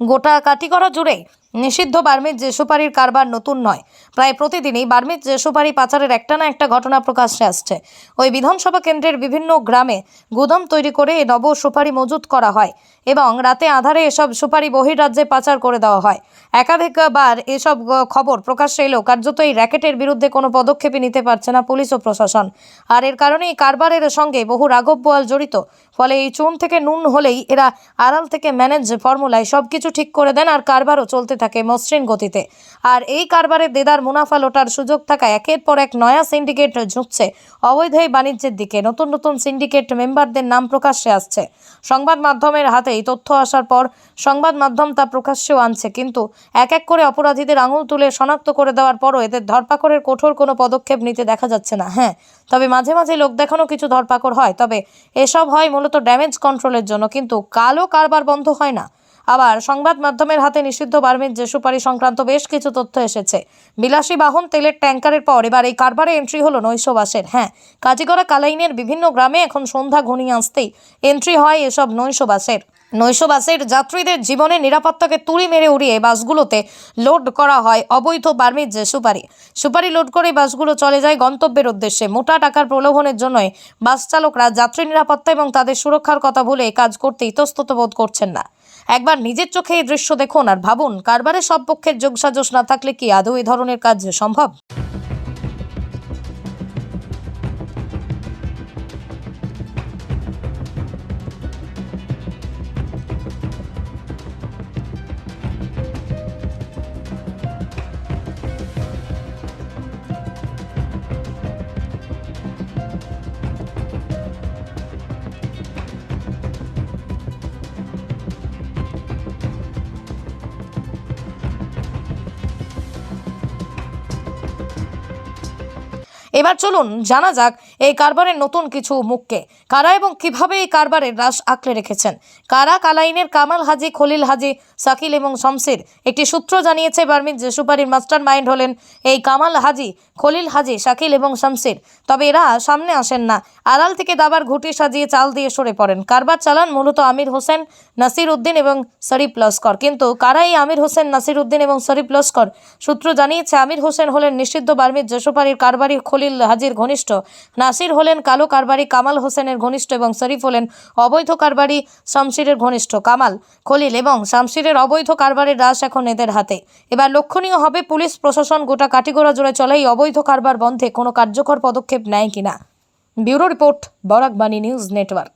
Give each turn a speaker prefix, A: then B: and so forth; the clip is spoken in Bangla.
A: গোটা কাটিগড়া জুড়ে নিষিদ্ধ বার্মিজ যে সুপারির কারবার নতুন নয়। প্রায় প্রতিদিনই বার্মিজ যে সুপারি পাচারের একটা না একটা ঘটনা প্রকাশ্যে আসছে। ওই বিধানসভা কেন্দ্রের বিভিন্ন গ্রামে গুদাম তৈরি করে নব সুপারি মজুত করা হয় এবং রাতে আধারে এসব সুপারি বহিরাজ্যে পাচার করে দেওয়া হয়। একাধিকবার এসব খবর প্রকাশ্যে এলেও কার্যত এই র্যাকেটের বিরুদ্ধে কোনো পদক্ষেপই নিতে পারছে না পুলিশ ও প্রশাসন। আর এর কারণে এই কারবারের সঙ্গে বহু রাঘব বোয়াল জড়িত। ফলে এই চুন থেকে নুন হলেই এরা আড়াল থেকে ম্যানেজ ফর্মুলায় সব কিছু ঠিক করে দেন আর কারবারও চলতে থাকে। মসৃণ গতিতে। আর এই কারবারে দেদার মুনাফা লোটার সুযোগ থাকায় একের পর এক নয়া সিন্ডিকেট ঝুঁকছে অবৈধ বাণিজ্যের দিকে। নতুন নতুন সিন্ডিকেট মেম্বারদের নাম প্রকাশ্যে আসছে। সংবাদ মাধ্যমের হাতে এই তথ্য আসার পর সংবাদ মাধ্যম তা প্রকাশ্যেও আনছে, কিন্তু এক এক করে অপরাধীদের আঙুল তুলে শনাক্ত করে দেওয়ার পরও এদের ধরপাকড়ের কঠোর কোনো পদক্ষেপ নিতে দেখা যাচ্ছে না। হ্যাঁ তবে মাঝে মাঝে লোক দেখানো কিছু ধরপাকড় হয়, তবে এসব হয় মূলত ড্যামেজ কন্ট্রোলের জন্য, কিন্তু কালো কারবার বন্ধ হয় না। আবার সংবাদ মাধ্যমের হাতে নিষিদ্ধ বার্মিজ যে সুপারি সংক্রান্ত বেশ কিছু তথ্য এসেছে। বিলাসী বাহন তেলের ট্যাঙ্কারের পর এবার এই কারবারে এন্ট্রি হলো নৈশবাসের। হ্যাঁ কাজীগড়া কালাইনের বিভিন্ন গ্রামে এখন সন্ধ্যা ঘনিয়ে আসতেই এন্ট্রি হয় এসব নৈশবাসের। নৈশবাসের যাত্রীদের জীবনের নিরাপত্তাকে তুড়ি মেরে উড়িয়ে বাসগুলোতে লোড করা হয় অবৈধ বার্মিজ সুপারি। সুপারি লোড করে বাসগুলো চলে যায় গন্তব্যের উদ্দেশ্যে। মোটা টাকার প্রলোভনের জন্যই বাস চালকরা যাত্রী নিরাপত্তা এবং তাদের সুরক্ষার কথা ভুলে কাজ করতে ইতস্তত বোধ করছেন না। একবার নিজের চোখে এই দৃশ্য দেখুন আর ভাবুন, কারবারে সব পক্ষের যোগসাজস না থাকলে কি আদৌ এই ধরনের কাজ সম্ভব? এবার চলুন জানা যাক এই কারবারের নতুন কিছু মুখকে। কারা এবং কীভাবে এই কারবারের রাস আঁকড়ে রেখেছেন? কারা কালাইনের কামাল হাজি, খলিল হাজি সাকিল এবং শমসির? একটি সূত্র জানিয়েছে বার্মিজ যে সুপারির মাস্টার মাইন্ড হলেন এই কামাল হাজি, খলিল হাজি, শাকিল এবং শমসির। তবে এরা সামনে আসেন না। আড়াল থেকে দাবার ঘুটি সাজিয়ে চাল দিয়ে সরে পড়েন। কারবার চালান মূলত আমির হোসেন, নাসির উদ্দিন এবং শরীফ লস্কর। কিন্তু কারা এই আমির হোসেন, নাসির উদ্দিন এবং শরীফ লস্কর? সূত্র জানিয়েছে আমির হোসেন হলেন নিষিদ্ধ বার্মিজ জসুপারির কারবারি খলিল হাজির ঘনিষ্ঠ। নাসির হলেন কালো কারবারি, কামাল হোসেনের ঘনিষ্ঠ এবং শরীফ হলেন অবৈধ কারবারি শামশিরের ঘনিষ্ঠ কামাল খলিল এবং শামশিরের অবৈধ কারবারের রাশ এখন এদের হাতে। এবার লক্ষণীয় হবে পুলিশ, প্রশাসন গোটা কাটিগোড়া জুড়ে চলে এই অবৈধ কারবার বন্ধে কোনো কার্যকর পদক্ষেপ নেয় কিনা। Bureau report Barakbani news network.